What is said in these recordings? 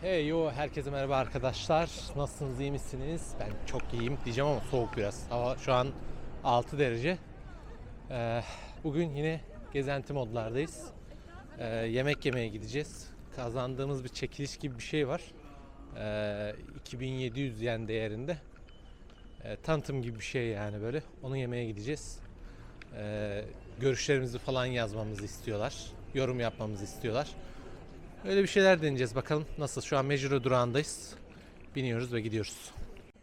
Hey yo herkese merhaba arkadaşlar. Nasılsınız iyi misiniz? Ben çok iyiyim diyeceğim ama soğuk biraz. Hava şu an 6 derece. Ee, bugün yine gezenti modlardayız. Ee, yemek yemeye gideceğiz. Kazandığımız bir çekiliş gibi bir şey var. Ee, 2700 yen değerinde. Ee, tanıtım gibi bir şey yani böyle. Onu yemeye gideceğiz. Ee, görüşlerimizi falan yazmamızı istiyorlar. Yorum yapmamızı istiyorlar. Öyle bir şeyler deneyeceğiz bakalım nasıl. Şu an Mejuro durağındayız. Biniyoruz ve gidiyoruz.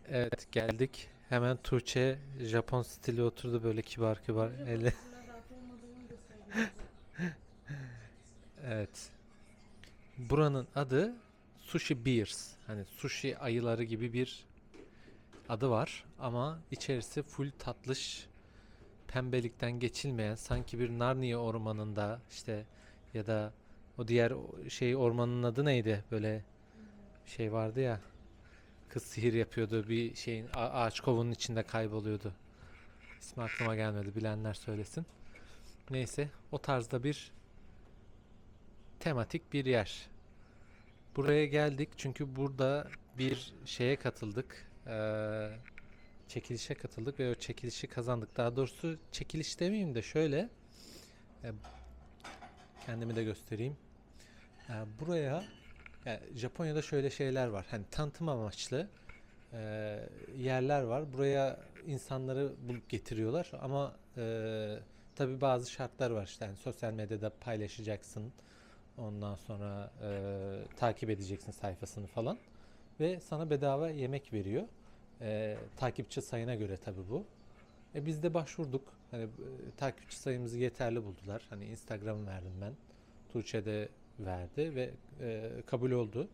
Evet geldik. Hemen Tuğçe Japon stili oturdu böyle kibar kibar. Elle. evet. Buranın adı Sushi Bears. Hani sushi ayıları gibi bir adı var ama içerisi full tatlış pembelikten geçilmeyen sanki bir Narnia ormanında işte ya da o diğer şey ormanın adı neydi? Böyle şey vardı ya. Kız sihir yapıyordu bir şeyin ağaç kovunun içinde kayboluyordu. İsmi aklıma gelmedi. Bilenler söylesin. Neyse o tarzda bir tematik bir yer. Buraya geldik çünkü burada bir şeye katıldık. Ee, çekilişe katıldık ve o çekilişi kazandık. Daha doğrusu çekiliş demeyeyim de şöyle. Kendimi de göstereyim. Ee, buraya yani Japonya'da şöyle şeyler var. Hani tanıtım amaçlı e, yerler var. Buraya insanları bulup getiriyorlar ama e, tabii bazı şartlar var işte. Yani sosyal medyada paylaşacaksın. Ondan sonra e, takip edeceksin sayfasını falan ve sana bedava yemek veriyor. E, takipçi sayına göre tabii bu. E biz de başvurduk. Hani e, takipçi sayımızı yeterli buldular. Hani Instagram verdim ben. Tuğçe de verdi ve e, kabul oldu.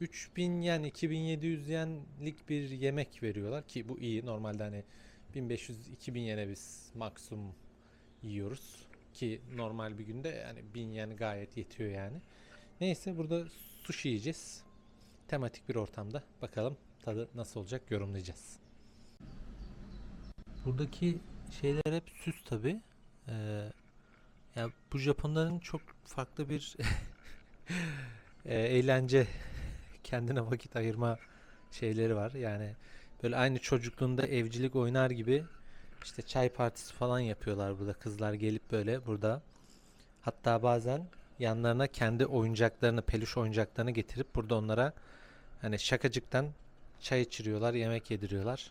3000 yen 2700 yenlik bir yemek veriyorlar ki bu iyi. Normalde hani 1500-2000 yene biz maksimum yiyoruz ki normal bir günde yani 1000 yen gayet yetiyor yani. Neyse burada sushi yiyeceğiz. Tematik bir ortamda. Bakalım tadı nasıl olacak yorumlayacağız. Buradaki şeyler hep süs tabi. Ee, ya bu Japonların çok farklı bir e, eğlence kendine vakit ayırma şeyleri var. Yani böyle aynı çocukluğunda evcilik oynar gibi işte çay partisi falan yapıyorlar burada kızlar gelip böyle burada. Hatta bazen yanlarına kendi oyuncaklarını, peluş oyuncaklarını getirip burada onlara hani şakacıktan çay içiriyorlar, yemek yediriyorlar.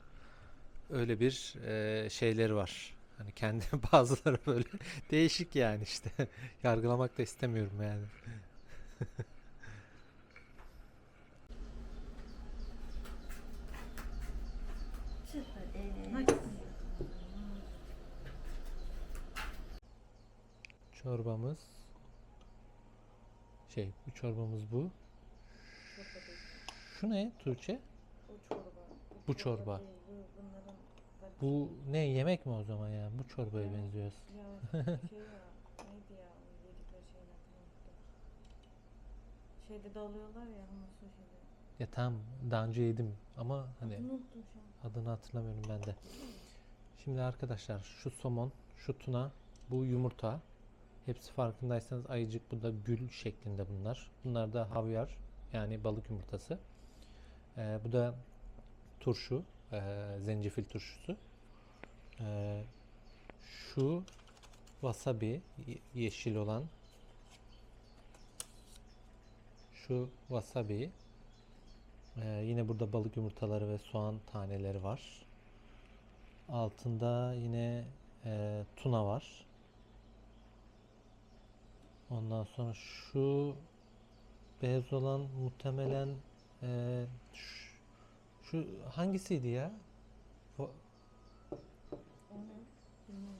Öyle bir e, şeyleri var. Hani kendi bazıları böyle değişik yani işte. Yargılamak da istemiyorum yani. Çorbamız şey bu çorbamız bu. Şu ne Tuğçe? Bu çorba. Bu çorba. değil, bu bunların böyle Bu ne yemek mi o zaman yani? Bu çorbaya Evet. benziyor. ya şey ya neydi ya o yedikleri unuttum. Şeyde dalıyorlar ya humuslu şeyde. Ya tamam daha önce yedim ama hani Adını hatırlamıyorum ben de. Şimdi arkadaşlar şu somon, şu tuna, bu yumurta. Hepsi farkındaysanız ayıcık bu da gül şeklinde bunlar. Bunlar da havyar yani balık yumurtası. Ee, bu da turşu, ee, zencefil turşusu. Ee, şu wasabi ye- yeşil olan. Şu wasabi. Ee, yine burada balık yumurtaları ve soğan taneleri var. Altında yine e, tuna var. Ondan sonra şu beyaz olan muhtemelen e, şu, şu hangisiydi ya? O- O ne? Bilmiyorum.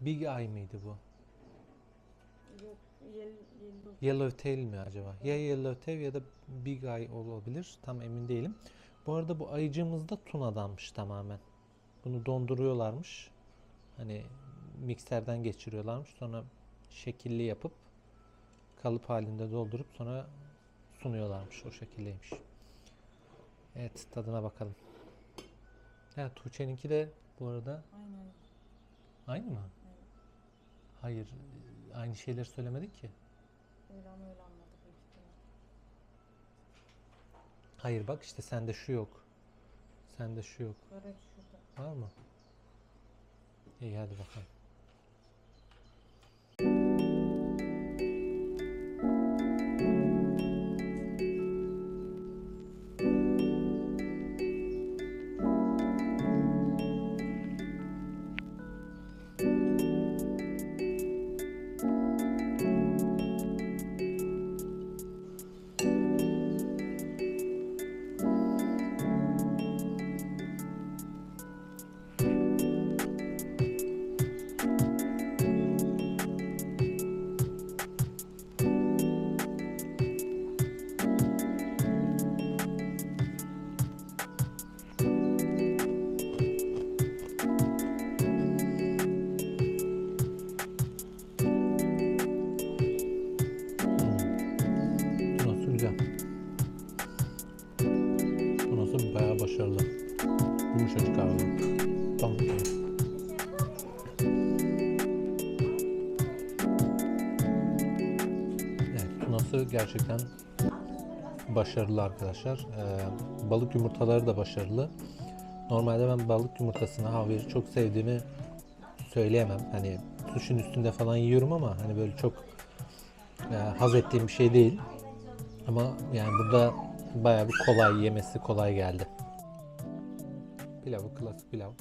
Big Eye miydi bu? Yok yel, yellow. Yellowtail mi acaba? Ya Yellowtail ya da Big Eye olabilir. Tam emin değilim. Bu arada bu ayıcığımız da tunadanmış tamamen. Bunu donduruyorlarmış. Hani mikserden geçiriyorlarmış. Sonra şekilli yapıp kalıp halinde doldurup sonra sunuyorlarmış. O şekildeymiş. Evet tadına bakalım. Ha, Tuğçe'ninki de bu arada Aynen. aynı mı? Hayır, e, aynı şeyler söylemedik ki. İran öyle anladı büyük. Hayır bak işte sende şu yok. Sende şu yok. Böyle şurada. Şey Var mı? İyi hadi bakalım. Evet, tunası gerçekten başarılı arkadaşlar. Ee, balık yumurtaları da başarılı. Normalde ben balık yumurtasını, havyarı çok sevdiğimi söyleyemem. Hani suşun üstünde falan yiyorum ama hani böyle çok e, haz ettiğim bir şey değil. Ama yani burada bayağı bir kolay yemesi kolay geldi. Pilavı klasik pilav.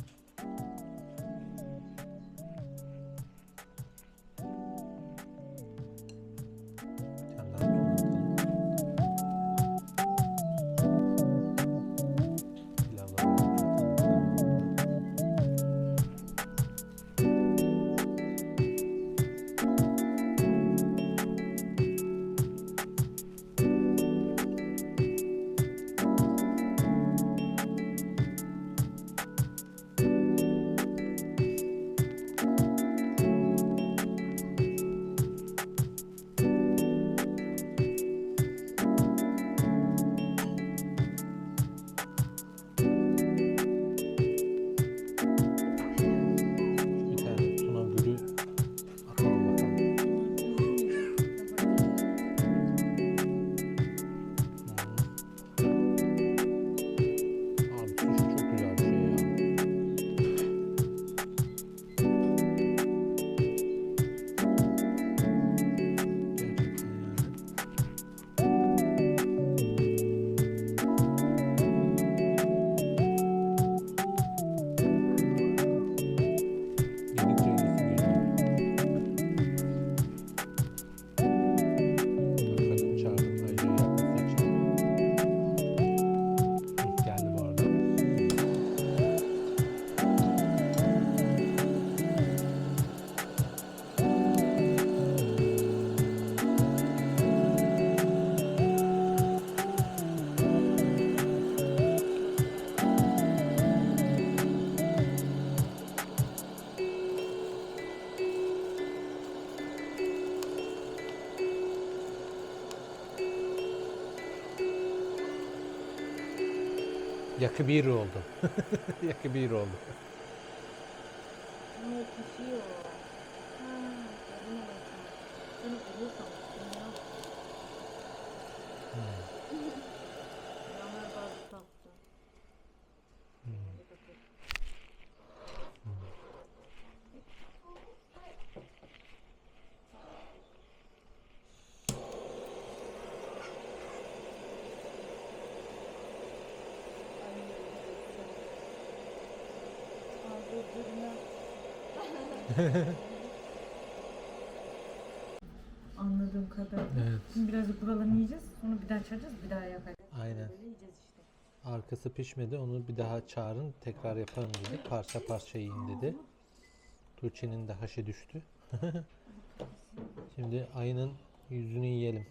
Yakı bir oldu. Yakı bir oldu. Ama o pişiyor. Ha, yarına bakma. Seni kuruyor sanmıştım ya. Yanlar bazı tatlı. Hadi bakalım. Ağzı burnuna. Anladığım kadar. Evet. Şimdi birazcık buralarını yiyeceğiz. Sonra bir daha açacağız. Bir daha yapacağız. Aynen. Böyle yiyeceğiz işte. Arkası pişmedi. Onu bir daha çağırın. Tekrar yaparım dedi. Parça parça yiyin dedi. Tuğçe'nin de haşı düştü. Şimdi ayının yüzünü yiyelim.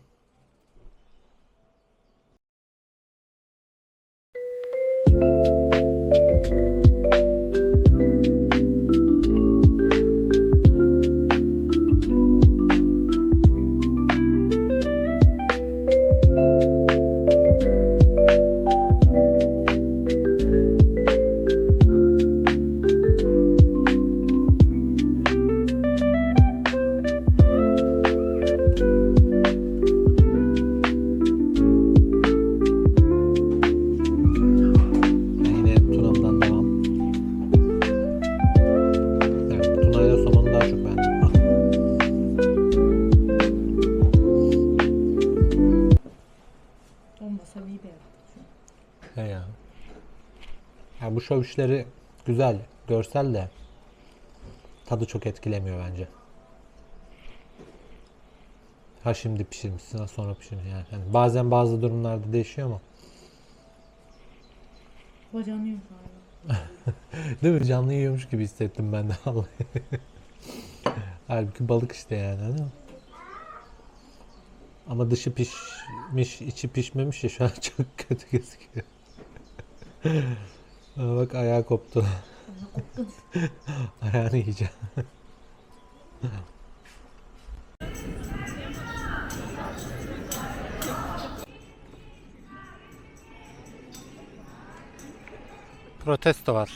İşleri güzel, görsel de tadı çok etkilemiyor bence. Ha şimdi pişirmişsin, ha sonra pişirmişsin yani. Yani bazen bazı durumlarda değişiyor yiyor galiba. Değil mi? Canlı yiyormuş gibi hissettim ben de vallahi. Halbuki balık işte yani. Değil mi? Ama dışı pişmiş, içi pişmemiş ya şu an çok kötü gözüküyor. Aa, Bak ayağı koptu. Ayağını yiyeceğim. Protesto var.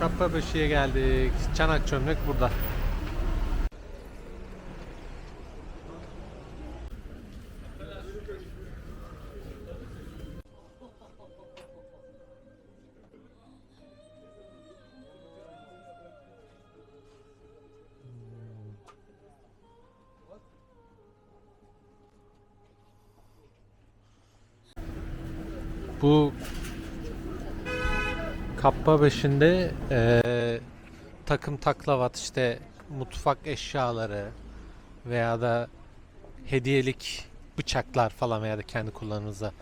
Kappadoşu'ya geldik. Çanak çömlek burada. Kappa 5'inde eee, takım taklavat işte mutfak eşyaları veya da hediyelik bıçaklar falan veya da kendi kullanımınıza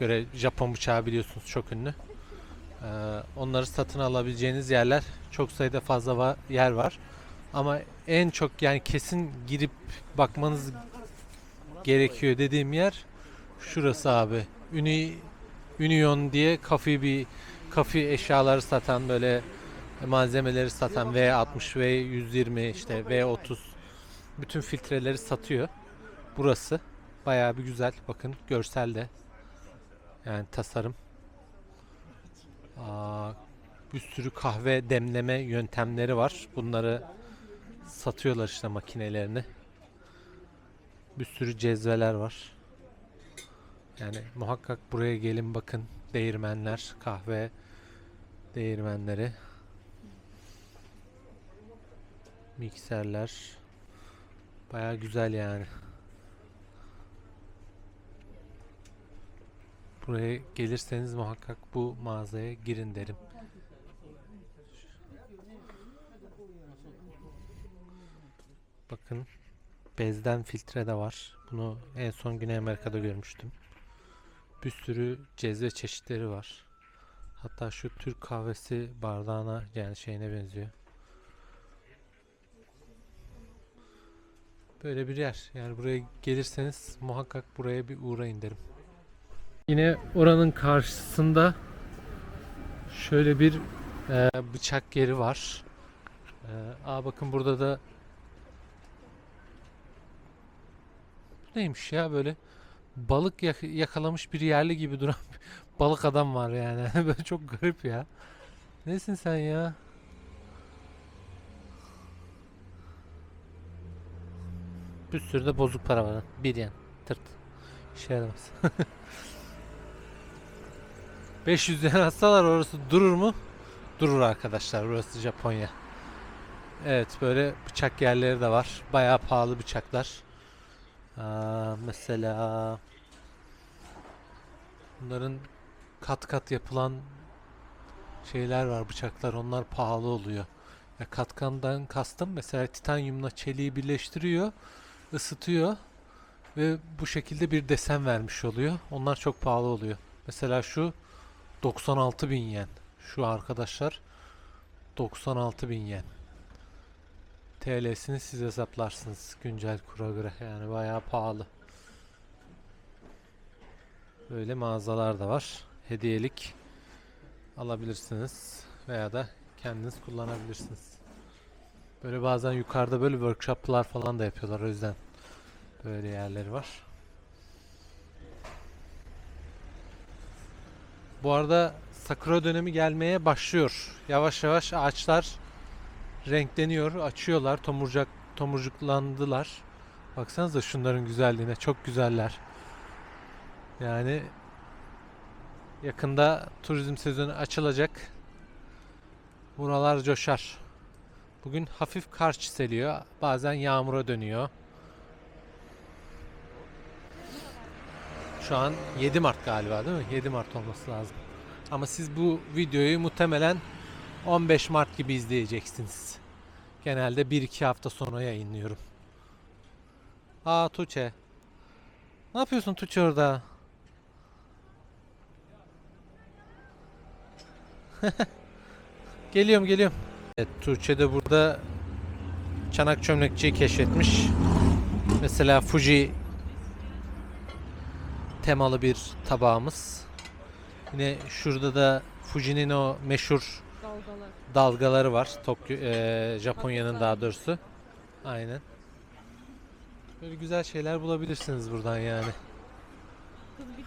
göre Japon bıçağı biliyorsunuz çok ünlü. Eee, onları satın alabileceğiniz yerler çok sayıda fazla va- yer var. Ama en çok yani kesin girip bakmanız gerekiyor dediğim yer şurası abi. Uni Union diye kafi bir kafi eşyaları satan böyle malzemeleri satan V60, V120 işte V30 bütün filtreleri satıyor. Burası bayağı bir güzel. Bakın görselde. Yani tasarım. Aa, bir sürü kahve demleme yöntemleri var. Bunları satıyorlar işte makinelerini. Bir sürü cezveler var. Yani muhakkak buraya gelin bakın. Değirmenler, kahve değirmenleri. Mikserler. Baya güzel yani. Buraya gelirseniz muhakkak bu mağazaya girin derim. Bakın bezden filtre de var. Bunu en son Güney Amerika'da görmüştüm. Bir sürü cezve çeşitleri var. Hatta şu Türk kahvesi bardağına yani şeyine benziyor. Böyle bir yer. Yani buraya gelirseniz muhakkak buraya bir uğrayın derim. Yine oranın karşısında şöyle bir e, bıçak yeri var. E, aa bakın burada da neymiş ya böyle balık yak- yakalamış bir yerli gibi duran balık adam var yani. Böyle çok garip ya. Nesin sen ya? Bir sürü de bozuk para var. Bir yen. Tırt. İşe yaramaz. 500 yen atsalar orası durur mu? Durur arkadaşlar. Burası Japonya. Evet böyle bıçak yerleri de var. Bayağı pahalı bıçaklar. Aa, mesela bunların kat kat yapılan şeyler var bıçaklar onlar pahalı oluyor. Ya katkandan kastım mesela titanyumla çeliği birleştiriyor, ısıtıyor ve bu şekilde bir desen vermiş oluyor. Onlar çok pahalı oluyor. Mesela şu 96 bin yen. Şu arkadaşlar 96 bin yen. TL'sini siz hesaplarsınız güncel kura göre yani bayağı pahalı. Böyle mağazalar da var. Hediyelik alabilirsiniz veya da kendiniz kullanabilirsiniz. Böyle bazen yukarıda böyle workshoplar falan da yapıyorlar o yüzden böyle yerleri var. Bu arada sakura dönemi gelmeye başlıyor. Yavaş yavaş ağaçlar renkleniyor, açıyorlar, tomurcak tomurcuklandılar. Baksanıza şunların güzelliğine, çok güzeller. Yani yakında turizm sezonu açılacak. Buralar coşar. Bugün hafif kar çiseliyor. Bazen yağmura dönüyor. Şu an 7 Mart galiba değil mi? 7 Mart olması lazım. Ama siz bu videoyu muhtemelen 15 Mart gibi izleyeceksiniz. Genelde 1-2 hafta sonra yayınlıyorum. Aa Tuğçe. Ne yapıyorsun Tuğçe orada? geliyorum geliyorum. Evet Tuğçe de burada çanak çömlekçiyi keşfetmiş. Mesela Fuji temalı bir tabağımız. Yine şurada da Fuji'nin o meşhur Dalgalar. dalgaları var. Tokyo, eee, Japonya'nın daha doğrusu. Aynen. Böyle güzel şeyler bulabilirsiniz buradan yani.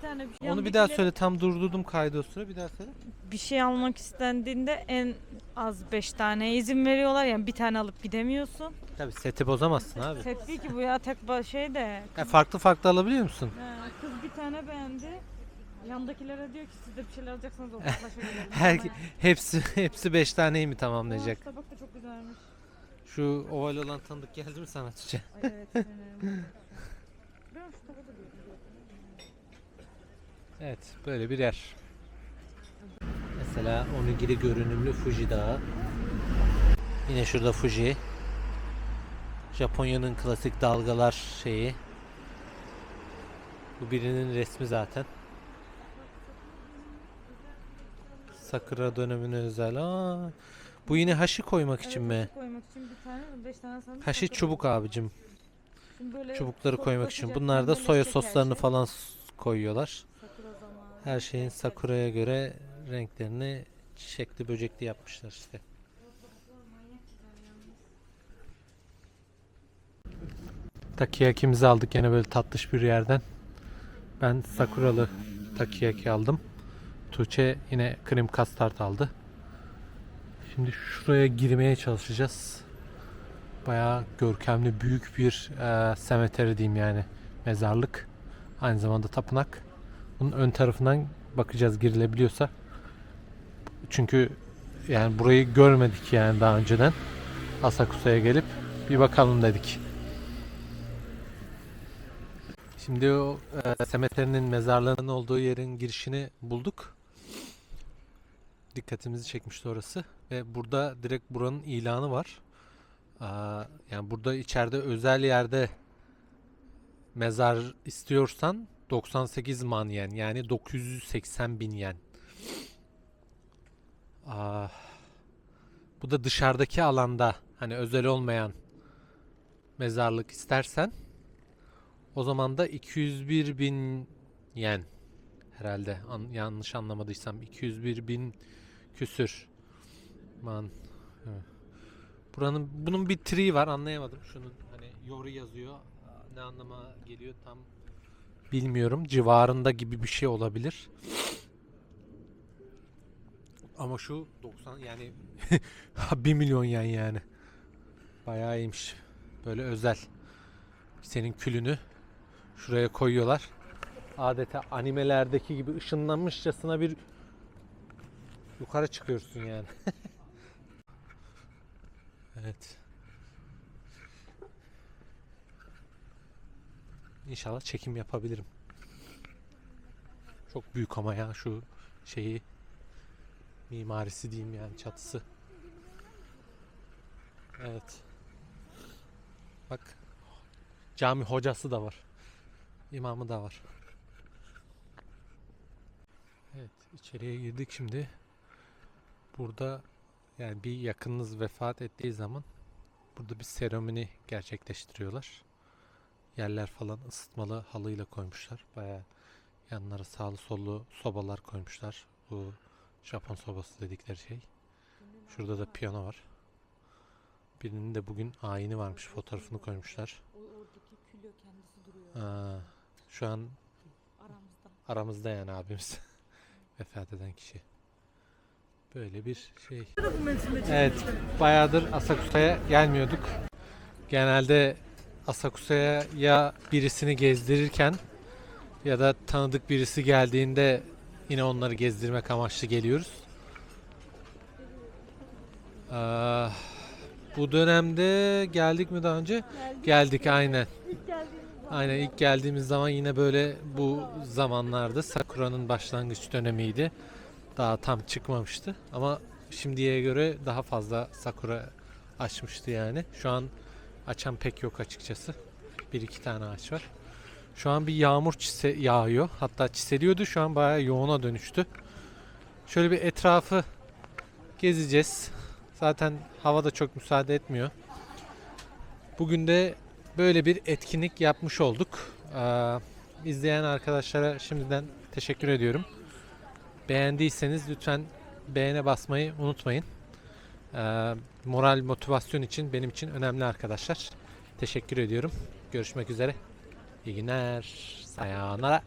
Tane bir şey Onu bir daha söyle tam durdurdum kaydı o sıra bir daha söyle. Bir şey almak istendiğinde en az 5 tane izin veriyorlar yani bir tane alıp gidemiyorsun. Tabii seti bozamazsın abi. Set değil ki bu ya tek ba- şey de. Ya farklı farklı alabiliyor musun? He, kız bir tane beğendi. Yandakilere diyor ki siz de bir şeyler alacaksanız ortaklaşa gelelim. Her hepsi hepsi 5 taneyi mi tamamlayacak? tabak da çok güzelmiş. Şu oval olan tanıdık geldi mi sana Tuğçe? Ay evet. ben şu tabağı da. Evet böyle bir yer. Mesela onigiri görünümlü Fuji Dağı. Yine şurada Fuji. Japonya'nın klasik dalgalar şeyi. Bu birinin resmi zaten. Sakura dönemine özel. Aa, bu yine haşi koymak için Evet, mi? haşi koymak için bir tane, beş tane sandım. Haşi çubuk abicim. Çubukları koymak için. Bunlar da soya soslarını şey. falan koyuyorlar. Her şeyin sakuraya göre renklerini çiçekli böcekli yapmışlar işte. Takiyakimizi aldık yine böyle tatlış bir yerden. Ben sakuralı takiyaki aldım. Tuğçe yine krem kastart aldı. Şimdi şuraya girmeye çalışacağız. Bayağı görkemli büyük bir e, semeteri diyeyim yani mezarlık. Aynı zamanda tapınak. Bunun ön tarafından bakacağız girilebiliyorsa. Çünkü yani burayı görmedik yani daha önceden. Asakusa'ya gelip bir bakalım dedik. Şimdi o e, Semeter'in mezarlığının olduğu yerin girişini bulduk. Dikkatimizi çekmişti orası. Ve burada direkt buranın ilanı var. Aa, yani burada içeride özel yerde mezar istiyorsan 98 man yen yani 980 bin yen. Aa, bu da dışarıdaki alanda hani özel olmayan mezarlık istersen o zaman da 201 bin yen herhalde. An- yanlış anlamadıysam 201 bin küsür man. Buranın bunun bir tri var anlayamadım. Şunun hani yoru yazıyor. Ne anlama geliyor tam bilmiyorum civarında gibi bir şey olabilir ama şu 90 yani 1 milyon yen yani bayağı iyiymiş böyle özel senin külünü şuraya koyuyorlar. Adeta animelerdeki gibi ışınlanmışçasına bir yukarı çıkıyorsun yani. evet. İnşallah çekim yapabilirim. Çok büyük ama ya şu şeyi mimarisi diyeyim yani çatısı. Evet. Bak cami hocası da var. İmamı da var. Evet, içeriye girdik şimdi. Burada yani bir yakınınız vefat ettiği zaman burada bir seremoni gerçekleştiriyorlar. Yerler falan ısıtmalı halıyla koymuşlar. Baya yanlara sağlı sollu sobalar koymuşlar. Bu Japon sobası dedikleri şey. Şurada da piyano var. Birinin de bugün ayini varmış. Fotoğrafını koymuşlar. Aa, şu an aramızda. aramızda yani abimiz. Vefat eden kişi. Böyle bir şey. Evet, bayağıdır Asakusa'ya gelmiyorduk. Genelde Asakusa'ya ya birisini gezdirirken ya da tanıdık birisi geldiğinde yine onları gezdirmek amaçlı geliyoruz. Aa, bu dönemde geldik mi daha önce? Geldik aynen. Aynen ilk geldiğimiz zaman yine böyle bu zamanlarda Sakura'nın başlangıç dönemiydi. Daha tam çıkmamıştı ama şimdiye göre daha fazla Sakura açmıştı yani. Şu an açan pek yok açıkçası. Bir iki tane ağaç var. Şu an bir yağmur çise yağıyor. Hatta çiseliyordu. Şu an bayağı yoğuna dönüştü. Şöyle bir etrafı gezeceğiz. Zaten hava da çok müsaade etmiyor. Bugün de böyle bir etkinlik yapmış olduk. Ee, izleyen arkadaşlara şimdiden teşekkür ediyorum. Beğendiyseniz lütfen beğene basmayı unutmayın. Moral motivasyon için benim için önemli arkadaşlar. Teşekkür ediyorum. Görüşmek üzere. İyi günler. Sayonara.